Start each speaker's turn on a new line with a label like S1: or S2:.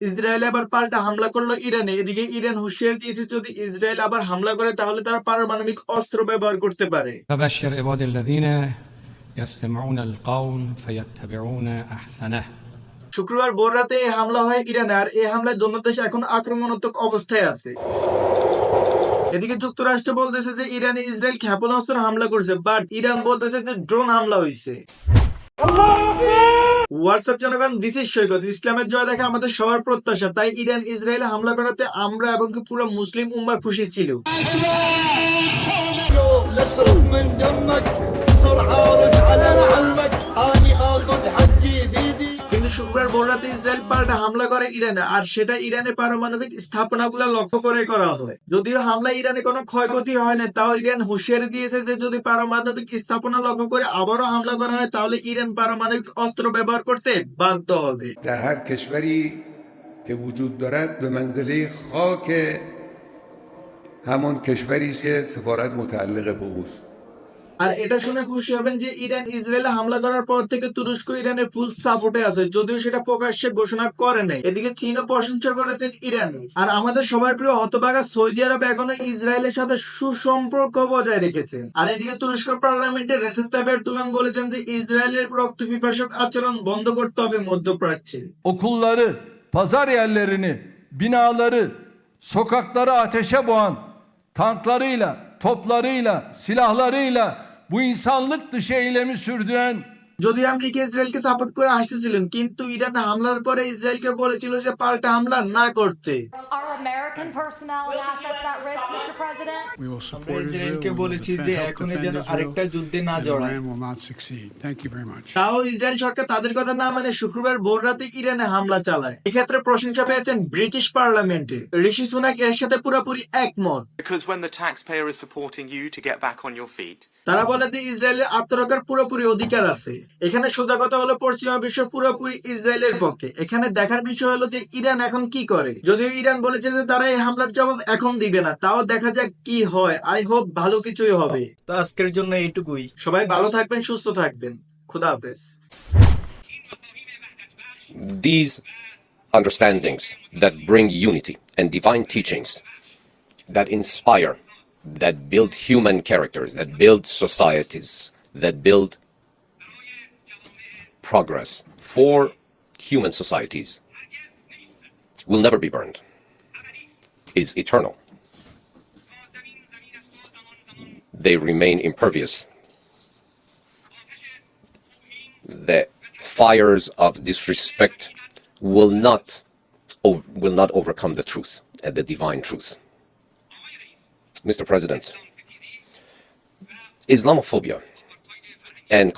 S1: Israel আবার পাল্টা হামলা করল ইরানে। এদিকে ইরান হুঁশিয়ার দিয়েছে যদি ইসরায়েল আবার হামলা করে তাহলে তারা পারমাণবিক অস্ত্র ব্যবহার করতে পারে। শুক্রবার ভোর রাতে এই হামলা হয় ইরানে আর এই হামলায় দোনো দেশ এখন আক্রমণাত্মক অবস্থায় আছে। এদিকে যুক্তরাষ্ট্র বলতেছে যে ইরানে ইসরায়েল ক্ষেপণাস্ত্র হামলা করছে বাট ইরান বলতেছে যে ড্রোন হামলা হয়েছে হোয়াটসঅ্যাপ জনগণ দিস ইজ সৈকত ইসলামের জয় দেখা আমাদের সবার প্রত্যাশা। তাই ইরান ইসরায়েল হামলা করাতে আমরা এবং পুরো মুসলিম উম্মা খুশি ছিল। শুক্রবার ভোর রাতে ইসরায়েল পাল্টা হামলা করে ইরানে আর সেটা ইরানের পারমাণবিক স্থাপনাগুলো লক্ষ্য করে করা হয় যদিও হামলা ইরানে কোনো ক্ষয়ক্ষতি হয় না তাও ইরান হুঁশিয়ারি দিয়েছে যে যদি পারমাণবিক স্থাপনা লক্ষ্য করে আবারও হামলা করা হয় তাহলে ইরান পারমাণবিক অস্ত্র ব্যবহার করতে বাধ্য হবে
S2: در هر کشوری که وجود دارد به منزله خاک همان کشوری است که سفارت متعلق به اوست
S1: আর এটা শুনে খুশি হবেন যে ইরান ইসরায়েলে হামলা করার পর থেকে তুরস্ক ইরানের ফুল সাপোর্টে আছে যদিও সেটা প্রকাশ্যে ঘোষণা করে নাই। এদিকে চীনও প্রশংসা করেছেন ইরান আর আমাদের সবার প্রিয় হতবাগা সৌদি আরব এখনও ইসরায়েলের সাথে সুসম্পর্ক বজায় রেখেছে। আর এদিকে তুরস্ক পার্লামেন্টে রেসেপ তাইপ এরদোগান বলেছেন যে ইসরায়েলের রক্ত পিপাসক আচরণ বন্ধ করতে হবে মধ্যপ্রাচ্যে।
S3: Okulları, pazar yerlerini, binaları, sokakları ateşe boğan tanklarıyla, toplarıyla, silahlarıyla bu insanlık dışı eylemi sürdüren
S1: যদি আমেরিকা ইসরায়েলকে সাপোর্ট করে আসতেছিলেন কিন্তু ইরান হামলার পরে ইসরায়েলকে বলেছিল যে পাল্টা হামলা না করতে। ইসরায়েলকে তাও ইসরায়েল সরকার তাদের কথা না মানে শুক্রবার ভোর ইরানে হামলা চালায়। এক্ষেত্রে প্রশংসা পেয়েছেন ব্রিটিশ পার্লামেন্টে। ঋষি সুনাক এর সাথে পুরোপুরি একমত।
S4: Because when the taxpayer
S1: তারা বলে যে ইসরায়েলের আত্মরক্ষার পুরোপুরি অধিকার আছে। এখানে সোজা কথা হলো পশ্চিমা বিশ্ব পুরোপুরি ইসরায়েলের পক্ষে। এখানে দেখার বিষয় হলো যে ইরান এখন কি করে। যদিও ইরান বলেছে যে তারা এই হামলার জবাব এখন দিবে না তাও দেখা যাক কি হয়। আই হোপ ভালো কিছুই হবে। তো আজকের জন্য এইটুকুই। সবাই ভালো থাকবেন সুস্থ থাকবেন। খুদা হাফেজ।
S5: These understandings that bring unity and divine teachings that inspire, that build human characters, that build societies, that build progress for human societies will never be burned, is eternal. They remain impervious. The fires of disrespect will not will not overcome the truth and the divine truth. Mr. President, Islamophobia and